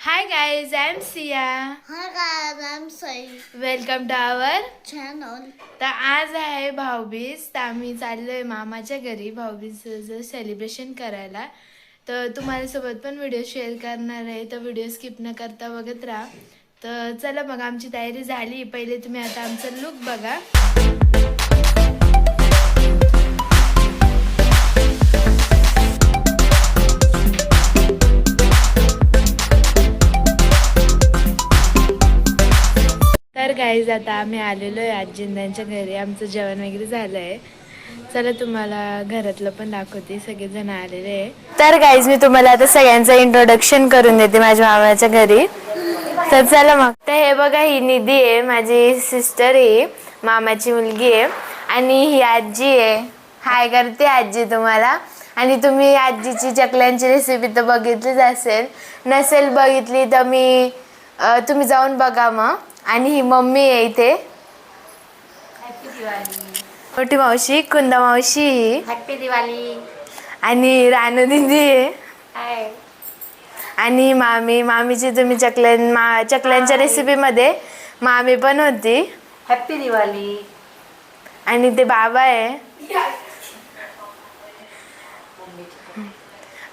Hi guys I am Siya Hi guys, I'm Sai. Welcome to our Channel. तर आज आहे भाऊबीज. तर आम्ही चाललोय मामाच्या घरी भाऊबीजचं सेलिब्रेशन करायला. तर तुम्हाला सोबत पण व्हिडिओ शेअर करणार आहे. तर व्हिडिओ स्किप न करता बघत राहा. तर चला मग आमची तयारी झाली. पहिले तुम्ही आता आमचा लुक बघा. गाईज आता आम्ही आलेलो आहे आजींदांच्या घरी. आमचं जेवण वगैरे झालं आहे चला तुम्हाला घरातलं पण दाखवते. सगळेजण आलेले आहे. तर गाईज मी तुम्हाला आता सगळ्यांचं इंट्रोडक्शन करून देते माझ्या मामाच्या घरी. तर चला मग. तर हे बघा ही निधी आहे. माझी सिस्टर आहे. मामाची मुलगी आहे. आणि ही आजी आहे. हाय करते आजी तुम्हाला. आणि तुम्ही आजीची चकल्यांची रेसिपी तर बघितलीच असेल. नसेल बघितली तर मी तुम्ही जाऊन बघा मग. आणि ही मम्मी आहे इथे. मोठी मावशी कुंदा मावशी. ही Happy Diwali. आणि रानू दिदी आहे. आणि मामी मामीची तुम्ही चकल्यां मा चकल्यांच्या रेसिपीमध्ये मामी पण होती. Happy Diwali. आणि ते बाबा आहे.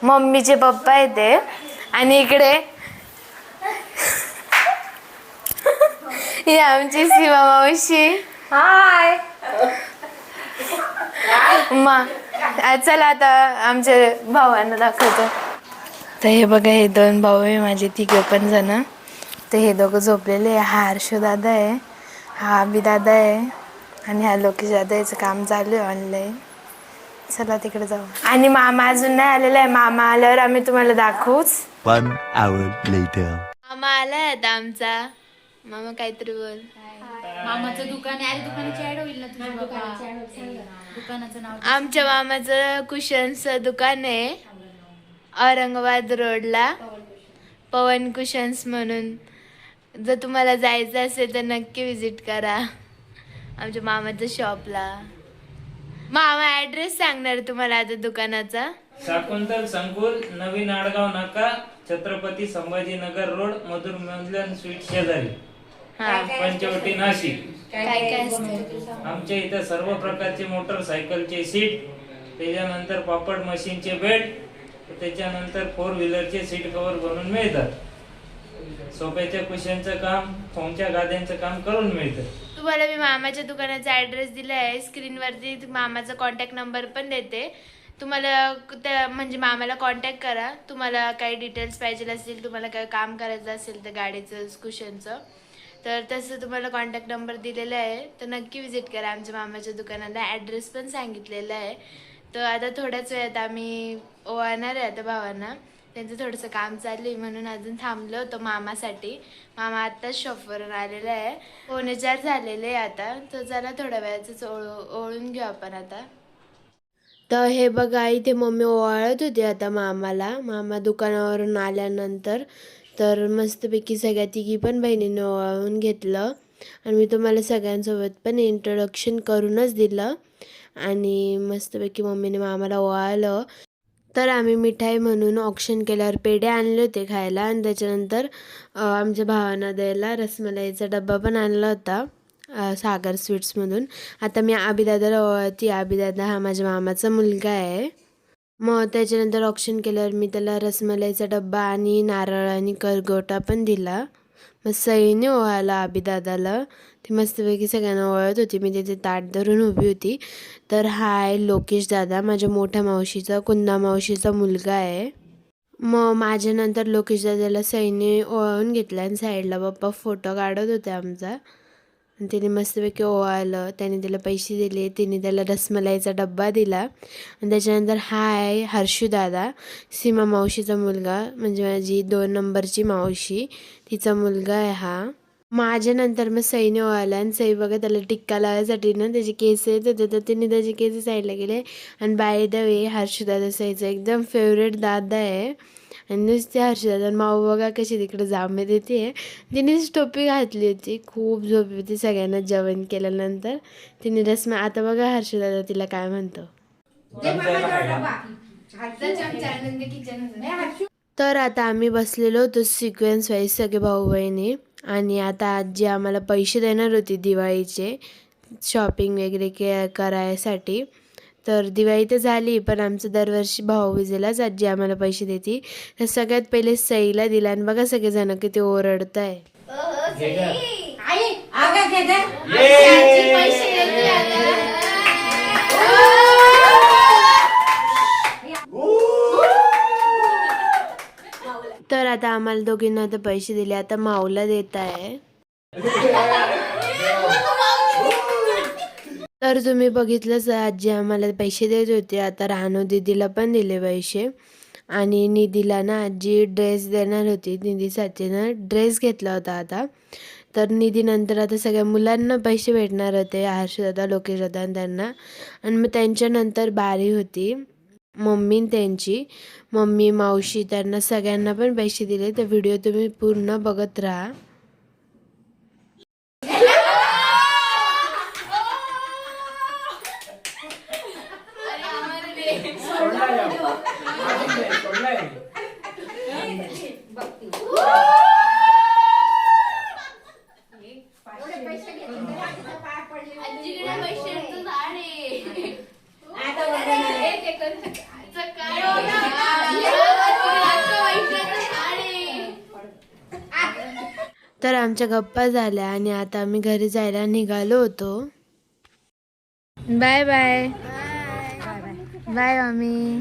मम्मीचे पप्पा आहे ते. आणि इकडे ही आमची सीमा मावशी. Hi. मा चला आता आमच्या भावांना दाखवतो. तर हे बघा हे दोन भाऊ आहे माझे तिघं पण जण. तर हे दोघं झोपलेले आहे. हा हर्षू दादा आहे हा अभि दादा आहे आणि हा लोकेश दादा याचं काम चालू आहे ऑनलाईन चला तिकडे जाऊ. आणि मामा अजून नाही आलेला आहे. मामा आल्यावर आम्ही तुम्हाला दाखवूच. One hour later. मामा आलाय आता आमचा. मामा काहीतरी बोल. मामाचं दुकान आहे. अरे दुकानाची ऍड होईल ना तुझ्या बाबा दुकानाचं नाव आमच्या मामाचं कुशनचं दुकान आहे. औरंगाबाद रोडला. पवन कुशन्स म्हणून. जर तुम्हाला जायचं असेल तर नक्की विजिट करा. आमच्या मामाच्या शॉपला मामा ॲड्रेस सांगणार तुम्हाला आता दुकानाचा. शाकुंतल संकुल नवीन आडगाव नाका छत्रपती संभाजीनगर रोड मधुर मंजन स्वीट शेजारी. हा. पंचवटी नाशिक. काय काय असतं? आमच्या इथं सर्व प्रकारचे मोटरसायकलचे सीट त्याच्यानंतर पापड मशीनचे बेल्ट त्याच्यानंतर फोर व्हीलरचे सीट कव्हर बनवून मिळतात सोफ्याच्या कुशनचं काम फोमच्या गाद्यांचं काम करून मिळतं. तुम्हाला मी मामाच्या दुकानाचा ॲड्रेस दिला आहे. स्क्रीनवरती मामाचा कॉन्टॅक्ट नंबर पण देते. तुम्हाला त्या म्हणजे मामाला कॉन्टॅक्ट करा. तुम्हाला काही डिटेल्स पाहिजे असतील तुम्हाला काही काम करायचं असेल तर गाडीचं कुशनचं. तर तसं तुम्हाला कॉन्टॅक्ट नंबर दिलेला आहे. तर नक्की विजिट करा आमच्या मामाच्या दुकानाला. ॲड्रेस पण सांगितलेला आहे. तर आता थोड्याच वेळात आम्ही ओवाळणार आहे आता भावांना. त्यांचं थोडंसं काम चाललं आहे म्हणून अजून थांबलो होतो मामासाठी. मामा आत्ताच शॉपवरून आलेला आहे. पोणे चार झालेले आहे आता. तर जरा थोड्या वेळाचंच ओळ ओळून घेऊ आपण आता. तर हे बघा इथे मम्मी ओवाळत होती आता मामाला. मामा दुकानावरून आल्यानंतर तर मस्तपैकी सगळ्या तिघी पण बहिणीनं ओवाळून घेतलं. आणि मी तुम्हाला सगळ्यांसोबत पण इंट्रोडक्शन करूनच दिलं. आणि मस्तपैकी मम्मीने मामाला ओवाळलं. तर आम्ही मिठाई म्हणून ऑप्शन केल्यावर पेढे आणले होते खायला. आणि त्याच्यानंतर आमच्या भावांना द्यायला रसमलाईचा डब्बा पण आणला होता सागर स्वीट्समधून आता मी आबिदादाला ओळखते आबिदादा हा माझ्या मामाचा मुलगा आहे. मग त्याच्यानंतर ऑप्शन केल्यावर मी त्याला रसमलाईचा डब्बा आणि नारळ आणि करगोटा पण दिला. मग सईने ओळायला अभिदादाला. ती मस्तपैकी सगळ्यांना ओळत होती. मी तिथे ताट धरून उभी होती. तर हा आहे लोकेश दादा माझ्या मोठ्या मावशीचा कुंदा मावशीचा मुलगा आहे. मग माझ्यानंतर लोकेश दादाला सईने ओळून घेतला आणि साईडला पप्पा फोटो काढत होते आमचा. आणि त्याने मस्तपैकी ओवाळलं त्याने त्याला पैसे दिले तिने त्याला रसमलाईचा डब्बा दिला. आणि त्याच्यानंतर हा आहे हर्षू दादा सीमा मावशीचा मुलगा म्हणजे माझी दोन नंबरची मावशी तिचा मुलगा आहे हा. माझ्यानंतर मग सईने ओवाळला आणि सई बघा त्याला टिक्का लावायसाठी ना त्याचे केस येत होते तर तिने त्याचे केस साईडला गेले. आणि बाय द वे हर्षदादा सईचा एकदम फेवरेट दादा आहे. आणि नुसते हर्षदादा माऊ बघा कशी तिकडे जांभे देते तिनेच टोपी घातली होती खूप झोपी होती सगळ्यांना जेवण केल्यानंतर. तिने रसमा आता बघा हर्षदादा तिला काय म्हणतो. तर आता आम्ही बसलेलो होतो सिक्वेन्स वाईज सगळे भाऊ बहिणी. आणि आता आजी आम्हाला पैसे देणार होती दिवाळीचे. शॉपिंग वगैरे के करायसाठी. तर दिवाळी तर झाली पण आमचं दरवर्षी भाऊबीजेलाच आजी आम्हाला पैसे देते. तर सगळ्यात पहिले सईला दिला आणि बघा सगळेजण किती ओरडत आहे तर आता आम्हाला दोघींना तर पैसे दिले आता माऊला देत आहे तर तुम्ही बघितलंच आजी आम्हाला पैसे देत होते. आता राहणू दीदीला पण दिले पैसे. आणि निधीला ना आजी ड्रेस देणार होती. निधीसाठी ना ड्रेस घेतला होता आता. तर निधीनंतर आता सगळ्या मुलांना पैसे भेटणार होते हर्षदादा लोकेश दादा त्यांना. आणि मग त्यांच्यानंतर बारी होती मम्मी त्यांची. मम्मी मावशी त्यांना सगळ्यांना पण पैसे दिले. तर व्हिडिओ तुम्ही पूर्ण बघत राहा. तर आमच्या गप्पा झाल्या आणि आता आम्ही घरी जायला निघालो होतो. Bye bye. Bye mummy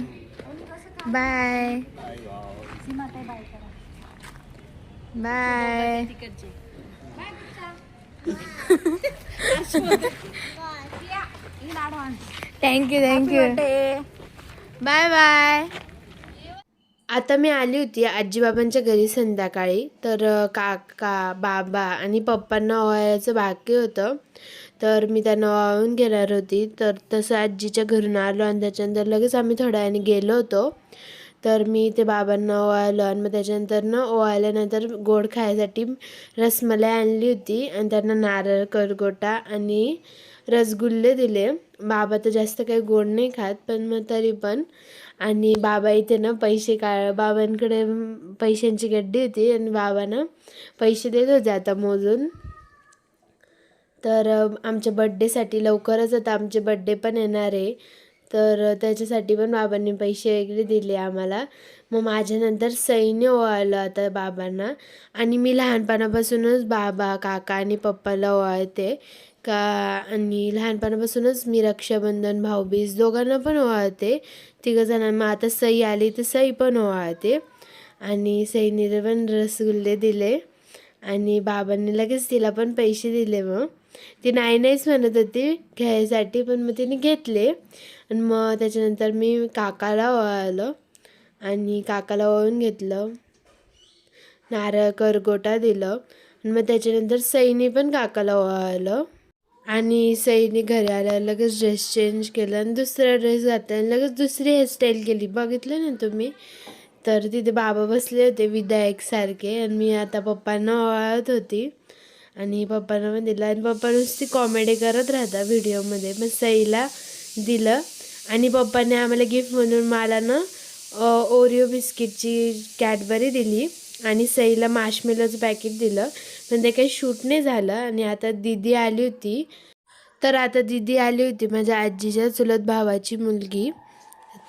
bye bye thank you thank you bye bye आता मी आली होती आजीबाबांच्या घरी संध्याकाळी. तर काका बाबा आणि पप्पांना ओवायचं बाकी होतं. तर मी त्यांना ओवाळून घेणार होती. तर तसं आजीच्या घरून आलो आणि त्याच्यानंतर लगेच आम्ही थोड्या वेळाने गेलो होतो. तर मी ते बाबांना ओवाळलं आणि मग त्याच्यानंतर ना ओवाळल्यानंतर गोड खायसाठी रसमलाई आणली होती आणि त्यांना नारळ करगोटा आणि रसगुल्ले दिले. बाबा तर जास्त काही गोड नाही खात पण मग तरी पण. आणि बाबा इथे ना पैसे काढ बाबांकडे पैशांची गड्डी होती आणि बाबांना पैसे देत होते आता मोजून. तर आमच्या बड्डेसाठी लवकरच आता आमचे बड्डे पण येणार आहे. तर त्याच्यासाठी पण बाबांनी पैसे वगैरे दिले आम्हाला. मग माझ्यानंतर सैन्य ओवाळलं आता बाबांना. आणि मी लहानपणापासूनच बाबा काका आणि पप्पाला ओवाळते. का आणि लहानपणापासूनच मी रक्षाबंधन भाऊबीज दोघांना पण ओवाळते. तिघंजणांना मग आता सई आली तर सई पण ओवाळते. आणि सईने पण रसगुल्ले दिले. आणि बाबांनी लगेच तिला पण पैसे दिले मग. ती नाही नाहीच म्हणत होती. घ्यायसाठी पण मग तिने घेतले. आणि मग त्याच्यानंतर मी काकाला ओवाळलं आणि काकाला ओवाळून घेतलं. नारळ करगोटा दिलं. आणि मग त्याच्यानंतर सईनी पण काकाला ओवाळलं आणि सईने घरी आल्या लगेच ड्रेस चेंज केला आणि दुसरा ड्रेस घातला आणि लगेच दुसरी हेअरस्टाईल केली. बघितलं ना तुम्ही? तर तिथे बाबा बसले होते विधायक सारखे आणि मी आता पप्पांना ओवाळत होती. आणि पप्पांना पण दिलं. आणि पप्पा नुसती कॉमेडी करत राहता व्हिडिओमध्ये मग सईला दिलं. आणि पप्पाने आम्हाला गिफ्ट म्हणून मला ना ओरिओ बिस्किटची कॅडबरी दिली आणि सईला माशमेलोचं पॅकेट दिलं. पण ते काही शूट नाही झालं आणि आता दिदी आली होती. तर आता दिदी आली होती माझ्या आजीच्या चुलत भावाची मुलगी.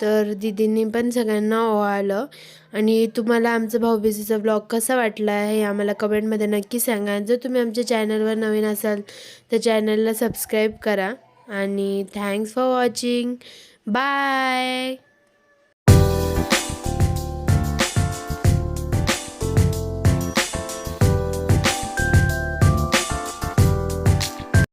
तर दिदींनी पण सगळ्यांना ओवाळलं. आणि तुम्हाला आमचा भाऊबीजीचा ब्लॉग कसा वाटला हे आम्हाला कमेंटमध्ये नक्की सांगा. जर तुम्ही आमच्या चॅनलवर नवीन असाल तर चॅनलला सबस्क्राईब करा. आणि थँक्स फॉर वॉचिंग बाय